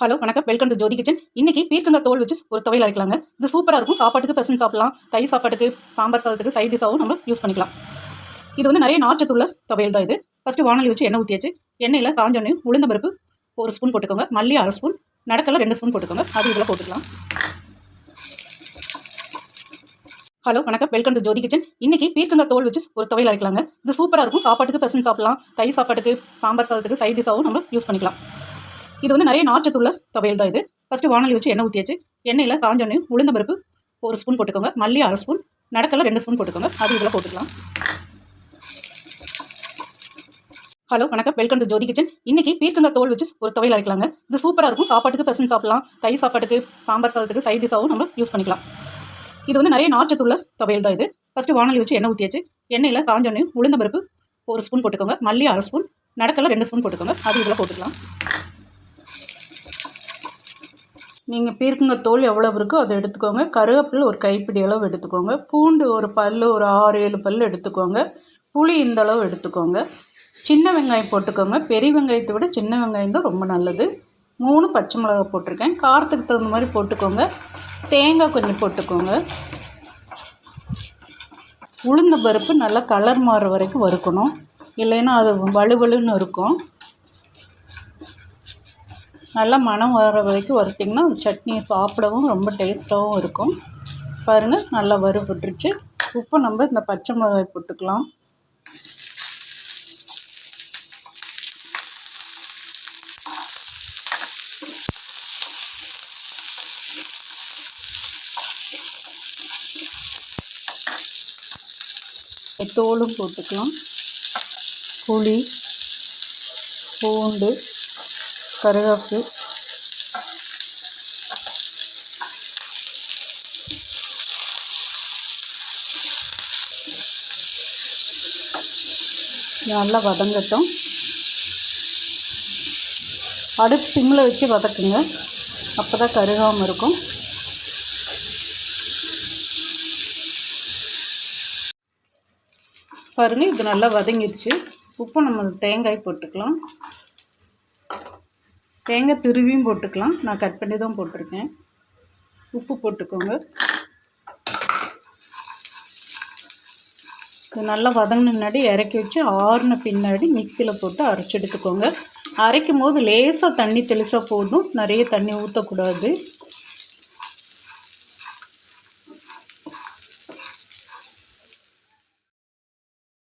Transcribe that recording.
Hello வணக்கம். Welcome to Jothi kitchen இன்னைக்கு பீர்க்கங்காய் தோல் வச்சு ஒரு துவையில் அரைக்கலாங்க. இது சூப்பராக இருக்கும். சாப்பாட்டுக்கு பசங்க சாப்பிடலாம். தை சாப்பாட்டுக்கு சாம்பார் சாதத்துக்கு சைட் டிஷ்ஷாகவும் நம்ம யூஸ் பண்ணிக்கலாம். இது வந்து நிறைய நார்ச்சத்துள்ள துவையல் தான் இது. ஃபஸ்ட்டு வானொலி வச்சு எண்ணெய் ஊற்றியாச்சு எண்ணெயில் காஞ்சோன்னு உளுந்த பருப்பு ஒரு ஸ்பூன் போட்டுக்கோங்க. மல்லி அரை ஸ்பூன் நடக்கல ரெண்டு ஸ்பூன் போட்டுக்கோங்க. அது இதில் போட்டுக்கலாம். ஹலோ வணக்கம். வெல்கம் டு ஜோதி கிச்சன் இன்னைக்கு பீர்க்கங்காய் தோல் வச்சு ஒரு துவையல் அரைக்கலாங்க. இது சூப்பராக இருக்கும். சாப்பாட்டுக்கு பசங்க சாப்பிடலாம். தை சாப்பாட்டுக்கு சாம்பார் சாதத்துக்கு சைட் டிஷ்ஷாகவும் நம்ம யூஸ் பண்ணிக்கலாம். இது வந்து நிறைய நார்ச்சத்துள்ள துவையல் தான் இது. ஃபஸ்ட்டு வானொலி வச்சு எண்ணெய் ஊற்றியாச்சு எண்ணெயில் காஞ்சோன்னு உளுந்த பருப்பு ஒரு ஸ்பூன் போட்டுக்கோங்க. மல்லி அரை ஸ்பூன் நடக்கல ரெண்டு ஸ்பூன் போட்டுக்கோங்க. அது இதில் போட்டுக்கலாம். ஹலோ வணக்கம். வெல்கம் டு ஜோதி கிச்சன் இன்றைக்கி பீர்க்கங்காய் தோல் வச்சு ஒரு துவையல் அரைக்கலாங்க. இது சூப்பராக இருக்கும். சாப்பாட்டுக்கு பெசன் சாப்பிடலாம். தை சாப்பாட்டுக்கு சாம்பார் சாதத்துக்கு சைட் டிஷாகவும் நம்ம யூஸ் பண்ணிக்கலாம். இது வந்து நிறைய நார்ச்சத்துள்ள துவையல் தான் இது. ஃபஸ்ட்டு வானொலி வச்சு எண்ணெய் ஊற்றியாச்சு எண்ணெயில் காஞ்சோன்னு உளுந்த பருப்பு ஒரு ஸ்பூன் போட்டுக்கோங்க. மல்லி அரை ஸ்பூன் நடக்கல ரெண்டு ஸ்பூன் போட்டுக்கோங்க. அது இதில் போட்டுக்கலாம். நீங்கள் பீர்க்குங்க தோல் எவ்வளோ இருக்கோ அதை எடுத்துக்கோங்க. கருவேப்பில் ஒரு கைப்பிடி அளவு எடுத்துக்கோங்க. பூண்டு ஒரு பல் ஒரு ஆறு ஏழு பல் எடுத்துக்கோங்க. புளி இந்த அளவு எடுத்துக்கோங்க. சின்ன வெங்காயம் போட்டுக்கோங்க. பெரிய வெங்காயத்தை விட சின்ன வெங்காயம் தான் ரொம்ப நல்லது. மூணு பச்சை மிளகா போட்டிருக்கேன். காரத்துக்கு தகுந்த மாதிரி போட்டுக்கோங்க. தேங்காய் கொஞ்சம் போட்டுக்கோங்க. உளுந்த பருப்பு நல்லா கலர் மாறுற வரைக்கும் வறுக்கணும். இல்லைன்னா அது வலுவலுன்னு இருக்கும். நல்லா மணம் வர வரைக்கும் வறுத்திங்கன்னா அந்த சட்னியை சாப்பிடவும் ரொம்ப டேஸ்ட்டாகவும் இருக்கும். பாருங்கள் நல்லா வறுபட்டுருச்சு. உப்பு நம்ம இந்த பச்சை மிளகாய் போட்டுக்கலாம். தோலும் போட்டுக்கலாம். புளி பூண்டு கருவேப்பிலை நல்லா வதங்கட்டும். அடுப்பு சிம்மில் வச்சு வதக்குங்க. அப்போ தான் கருகாமல் இருக்கும். பாருங்கள் இது நல்லா வதங்கிடுச்சு. உப்பு நம்ம தேங்காய் போட்டுக்கலாம். தேங்காய் துருவியும் போட்டுக்கலாம். நான் கட் பண்ணி தான் போட்டிருக்கேன். உப்பு போட்டுக்கோங்க. இது நல்லா வதங்கின முன்னாடி இறக்கி வச்சு ஆறுன பின்னாடி மிக்சியில் போட்டு அரைச்சி எடுத்துக்கோங்க. அரைக்கும் போது லேசாக தண்ணி தெளித்தா போதும். நிறைய தண்ணி ஊற்றக்கூடாது